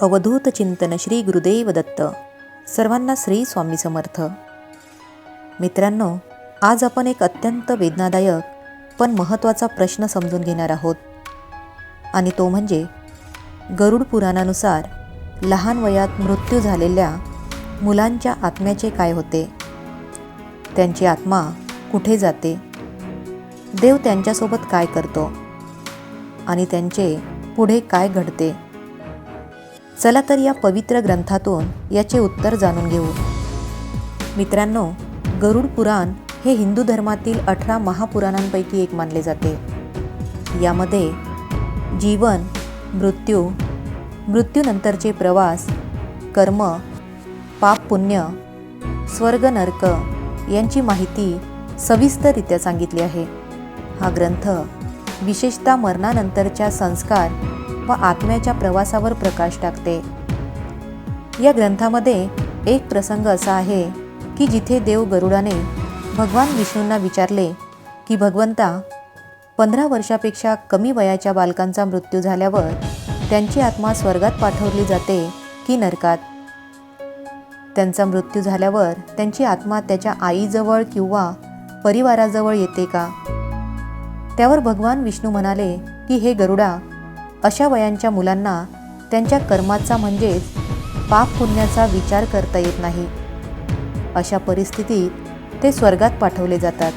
अवधूत चिंतन श्री गुरुदेव दत्त सर्वांना श्री स्वामी समर्थ. मित्रांनो आज आपण एक अत्यंत वेदनादायक पण महत्त्वाचा प्रश्न समजून घेणार आहोत. आणि तो म्हणजे गरुड पुराणानुसार लहान वयात मृत्यू झालेल्या मुलांच्या आत्म्याचे काय होते? त्यांची आत्मा कुठे जाते? देव त्यांच्यासोबत काय करतो? आणि त्यांचे पुढे काय घडते? चला तर या पवित्र ग्रंथातून याचे उत्तर जाणून घेऊ. मित्रांनो गरुड पुराण हे हिंदू धर्मातील अठरा महापुराणांपैकी एक मानले जाते. यामध्ये जीवन मृत्यू मृत्यूनंतरचे प्रवास कर्म पाप पुण्य स्वर्ग नरक यांची माहिती सविस्तररित्या सांगितली आहे. हा ग्रंथ विशेषतः मरणानंतरच्या संस्कार व आत्म्याच्या प्रवासावर प्रकाश टाकते. या ग्रंथामध्ये एक प्रसंग असा आहे की जिथे देव गरुडाने भगवान विष्णूंना विचारले की भगवंता पंधरा वर्षापेक्षा कमी वयाच्या बालकांचा मृत्यू झाल्यावर त्यांची आत्मा स्वर्गात पाठवली जाते की नरकात? त्यांचा मृत्यू झाल्यावर त्यांची आत्मा त्याच्या आईजवळ किंवा परिवाराजवळ येते का? त्यावर भगवान विष्णू म्हणाले की हे गरुडा अशा वयांच्या मुलांना त्यांच्या कर्माचा म्हणजेच पाप पुण्याचा विचार करता येत नाही. अशा परिस्थितीत ते स्वर्गात पाठवले जातात.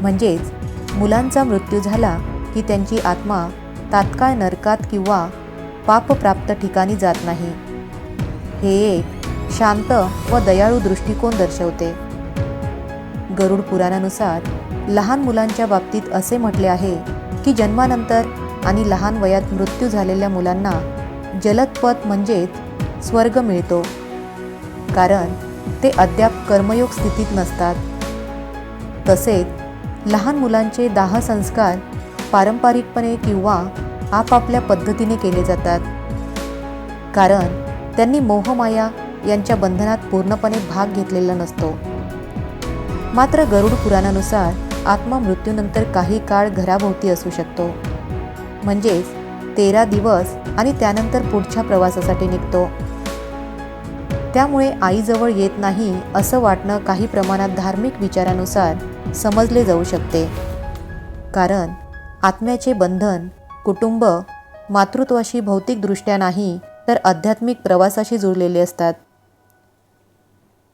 म्हणजेच मुलांचा मृत्यू झाला की त्यांची आत्मा तात्काळ नरकात किंवा पापप्राप्त ठिकाणी जात नाही. हे एक शांत व दयाळू दृष्टिकोन दर्शवते. गरुड पुराणानुसार लहान मुलांच्या बाबतीत असे म्हटले आहे की जन्मानंतर आणि लहान वयात मृत्यू झालेल्या मुलांना जलदपथ म्हणजेच स्वर्ग मिळतो. कारण ते अद्याप कर्मयोग स्थितीत नसतात. तसेच लहान मुलांचे दाह संस्कार पारंपरिकपणे किंवा आपापल्या पद्धतीने केले जातात. कारण त्यांनी मोहमाया यांच्या बंधनात पूर्णपणे भाग घेतलेला नसतो. मात्र गरुड पुराणानुसार आत्मा मृत्यूनंतर काही काळ घराभोवती असू शकतो. म्हणजेच तेरा दिवस आणि त्यानंतर पुढच्या प्रवासासाठी निघतो. त्यामुळे आईजवळ येत नाही असं वाटणं काही प्रमाणात धार्मिक विचारानुसार समजले जाऊ शकते. कारण आत्म्याचे बंधन कुटुंब मातृत्वाशी भौतिकदृष्ट्या नाही तर आध्यात्मिक प्रवासाशी जुळलेले असतात.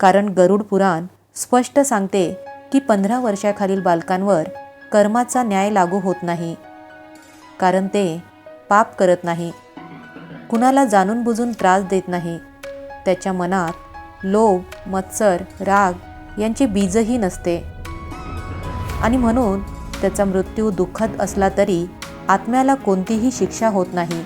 कारण गरुड पुराण स्पष्ट सांगते की पंधरा वर्षाखालील बालकांवर कर्माचा न्याय लागू होत नाही. कारण ते पाप करत नाही. कुणाला जाणून बुजून त्रास देत नाही. त्याच्या मनात लोभ मत्सर राग यांचे बीजही नसते. आणि म्हणून त्याचा मृत्यू दुःखद असला तरी आत्म्याला कोणतीही शिक्षा होत नाही.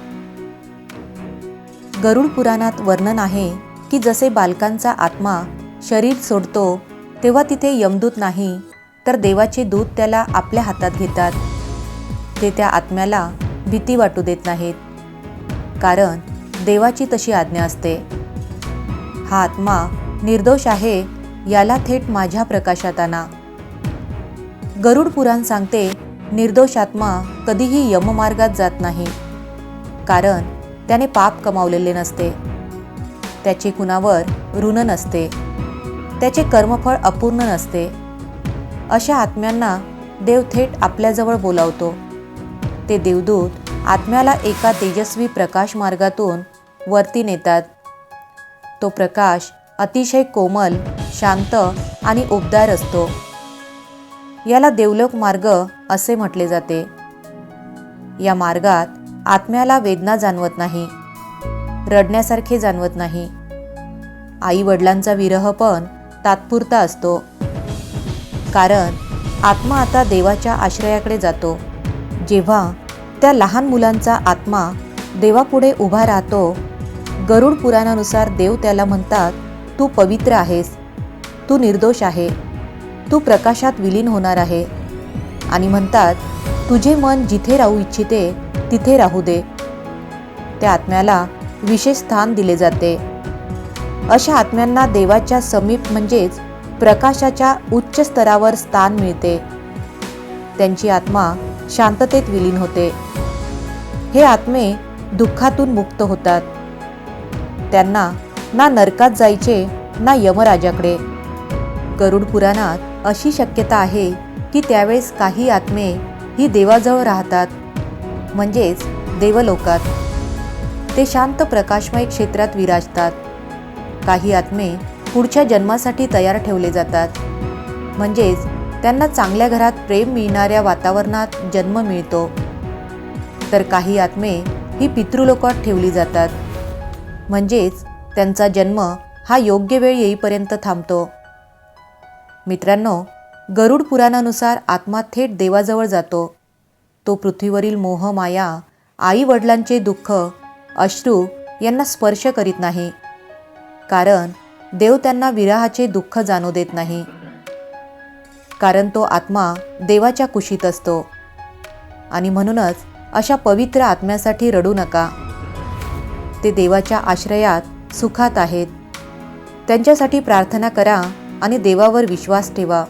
गरुड पुराणात वर्णन आहे की जसे बालकांचा आत्मा शरीर सोडतो तेव्हा तिथे यमदूत नाही तर देवाचे दूत त्याला आपल्या हातात घेतात. ते त्या आत्म्याला भीती वाटू देत नाहीत. कारण देवाची तशी आज्ञा असते. हा आत्मा निर्दोष आहे याला थेट माझ्या प्रकाशात आणा. गरुड पुराण सांगते निर्दोष आत्मा कधीही यममार्गात जात नाही. कारण त्याने पाप कमावलेले नसते. त्याचे कुणावर ऋण नसते. त्याचे कर्मफळ अपूर्ण नसते. अशा आत्म्यांना देव थेट आपल्याजवळ बोलावतो. ते देवदूत आत्म्याला एका तेजस्वी प्रकाश मार्गातून वरती नेतात. तो प्रकाश अतिशय कोमल शांत आणि उबदार असतो. याला देवलोक मार्ग असे म्हटले जाते. या मार्गात आत्म्याला वेदना जाणवत नाही रडण्यासारखे जाणवत नाही. आई वडिलांचा विरह पण तात्पुरता असतो. कारण आत्मा आता देवाच्या आश्रयाकडे जातो. जेव्हा त्या लहान मुलांचा आत्मा देवापुढे उभा राहतो गरुड पुराणानुसार देव त्याला म्हणतात तू पवित्र आहेस तू निर्दोष आहे तू प्रकाशात विलीन होणार आहे. आणि म्हणतात तुझे मन जिथे राहू इच्छिते तिथे राहू दे. त्या आत्म्याला विशेष स्थान दिले जाते. अशा आत्म्यांना देवाच्या समीप म्हणजेच प्रकाशाच्या उच्च स्तरावर स्थान मिळते. त्यांची आत्मा शांततेत विलीन होते. हे आत्मे दुःखातून मुक्त होतात. त्यांना ना नरकात जायचे ना यमराजाकडे. गरुड पुराणात अशी शक्यता आहे की त्यावेळेस काही आत्मे ही देवाजवळ राहतात म्हणजेच देवलोकात. ते शांत प्रकाशमय क्षेत्रात विराजतात. काही आत्मे पुढच्या जन्मासाठी तयार ठेवले जातात. म्हणजेच त्यांना चांगल्या घरात प्रेम मिळणाऱ्या वातावरणात जन्म मिळतो. तर काही आत्मे ही पितृलोकात ठेवली जातात. म्हणजेच त्यांचा जन्म हा योग्य वेळ येईपर्यंत थांबतो. मित्रांनो गरुड पुराणानुसार आत्मा थेट देवाजवळ जातो. तो पृथ्वीवरील मोह माया आई वडिलांचे दुःख अश्रू यांना स्पर्श करीत नाही. कारण देव त्यांना विराहाचे दुःख जाणू देत नाही. कारण तो आत्मा देवाच्या कुशीत असतो. आणि म्हणूनच अशा पवित्र आत्म्यासाठी रडू नका. ते देवाच्या आश्रयात सुखात आहेत. त्यांच्यासाठी प्रार्थना करा आणि देवावर विश्वास ठेवा.